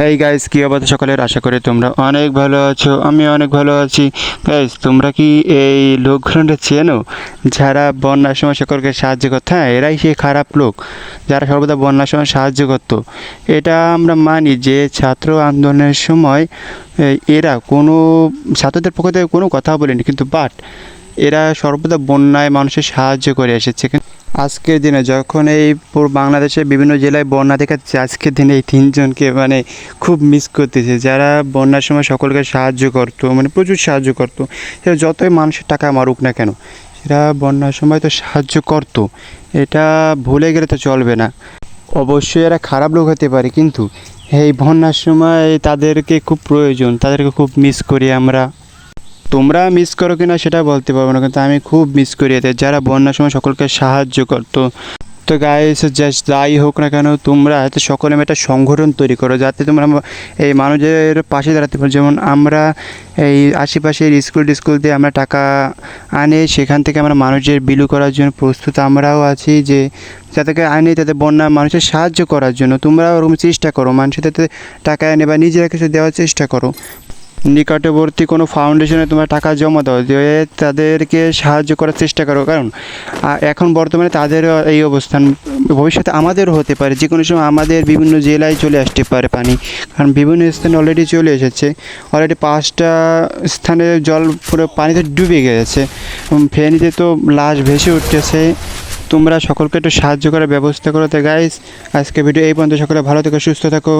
Hey guys কী অবস্থা সকলের? আশা করি তোমরা অনেক ভালো আছো, আমি অনেক ভালো আছি। গাইস তোমরা কি এই লোকগুলোটা চেনো? যারা বন্যার সময় সকলকে সাহায্য করতো হ্যাঁ এরাই সেই খারাপ লোক, যারা সর্বদা বন্যার সময় সাহায্য করতো। এটা আমরা মানি যে ছাত্র আন্দোলনের সময় এরা কোনো ছাত্রদের পক্ষ থেকে কোনো কথা বলেনি, কিন্তু বাট এরা সর্বদা বন্যায় মানুষের সাহায্য করে এসেছে। আজকের দিনে যখন এই বাংলাদেশের বিভিন্ন জেলায় বন্যা দেখাচ্ছে আজকের দিনে এই তিনজনকে মানে খুব মিস করতেছে। যারা বন্যার সময় সকলকে সাহায্য করতো মানে প্রচুর সাহায্য করতো সেটা যতই মানুষের টাকা মারুক না কেন সেটা বন্যার সময় তো সাহায্য করতো। এটা ভুলে গেলে তো চলবে না। অবশ্যই এরা খারাপ লোক হতে পারে, কিন্তু এই বন্যার সময় তাদেরকে খুব প্রয়োজন, তাদেরকে খুব মিস করি আমরা। তোমরা মিস করো কিনা সেটা বলতে পারব না, কিন্তু আমি খুব মিস করি এদের যারা বন্যার সময় সকলকে সাহায্য করতো। তো গাইস জাস্ট যাই হোক না কেন, তোমরা হয়তো সকলে একটা সংগঠন তৈরি করো, যাতে তোমরা এই মানুষের পাশে দাঁড়াতে পারো। যেমন আমরা এই আশেপাশের স্কুল টিস্কুল দিয়ে আমরা টাকা আনে, সেখান থেকে আমরা মানুষের বিলু করার জন্য প্রস্তুত আমরাও আছি যে যাদেরকে আনি তাদের বন্যা মানুষের সাহায্য করার জন্য। তোমরাও ওরকম চেষ্টা করো, মানুষের যাতে টাকা এনে বা নিজেরা কিছু দেওয়ার চেষ্টা করো। নিকটবর্তী কোনো ফাউন্ডেশনে তোমরা টাকা জমা দাও, দিয়ে তাদেরকে সাহায্য করার চেষ্টা করো। কারণ এখন বর্তমানে তাদেরও এই অবস্থান। ভবিষ্যতে আমাদেরও হতে পারে যে কোনো সময় আমাদের বিভিন্ন জেলায় চলে আসতে পারে পানি। কারণ বিভিন্ন স্থানে অলরেডি চলে এসেছে। অলরেডি পাঁচটা স্থানে জল পুরো পানিতে ডুবে গেছে। ফেনীতে তো লাশ ভেসে উঠতেছে। তোমরা সকলকে একটু সাহায্য করার ব্যবস্থা করো তো গাইস আজকে ভিডিও এই পর্যন্ত। সকলে ভালো থেকো, সুস্থ থাকো।